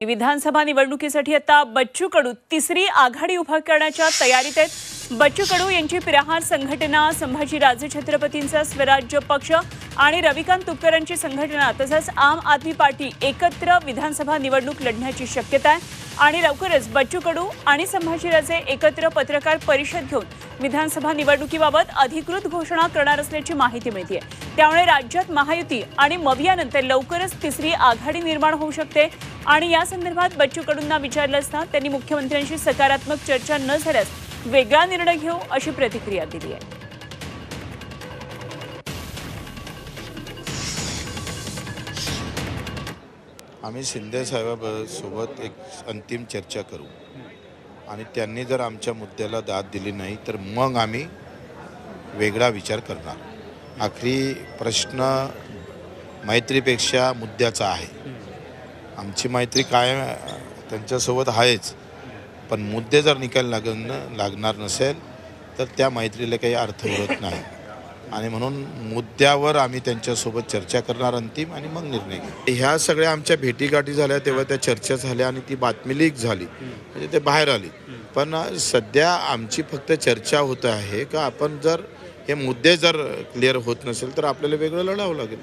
विधानसभा निवडणुकीसाठी आता बच्चू कडू तिसरी आघाडी उभा करण्याच्या तयारीत आहेत. बच्चू कडू यांची प्रहार संघटना संभाजीराजे छत्रपतींचा स्वराज्य पक्ष आणि रविकांत तुपकरांची संघटना तसंच आम आदमी पार्टी एकत्र विधानसभा निवडणूक लढण्याची शक्यता आहे. आणि लवकरच बच्चू कडू आणि संभाजीराजे एकत्र पत्रकार परिषद घेऊन विधानसभा निवडणुकीबाबत अधिकृत घोषणा करणार असल्याची माहिती मिळते त्यामुळे राज्यात महायुती आणि मवियानंतर लवकरच तिसरी आघाडी निर्माण होऊ शकते. आणि या संदर्भात बच्चू कडूंना विचारलं असता त्यांनी मुख्यमंत्र्यांशी सकारात्मक चर्चा न झाल्यास वेगळा निर्णय घेऊ अशी प्रतिक्रिया दिली आहे. आम्ही शिंदे साहेबासोबत एक अंतिम चर्चा करू. आणि त्यांनी जर आमच्या मुद्द्याला दाद दिली नाही तर मग आम्ही वेगळा विचार करणार. आखरी प्रश्न मैत्रीपेक्षा मुद्द्याचा आहे. आमची मैत्री कायम त्यांच्यासोबत आहेच. पण मुद्दे जर निकाल लागण लागणार नसेल तर त्या मैत्रीला काही अर्थ उरत नाही. आणि म्हणून मुद्द्यावर आम्ही त्यांच्यासोबत चर्चा करणार अंतिम आणि मग निर्णय घेऊ. ह्या सगळ्या आमच्या भेटीगाठी झाल्या तेव्हा त्या चर्चा झाल्या आणि ती बातमी लीक झाली. म्हणजे ते बाहेर आली. पण सध्या आमची फक्त चर्चा होत आहे का आपण जर हे मुद्दे जर क्लिअर होत नसेल तर आपल्याला वेगळं लढावं लागेल.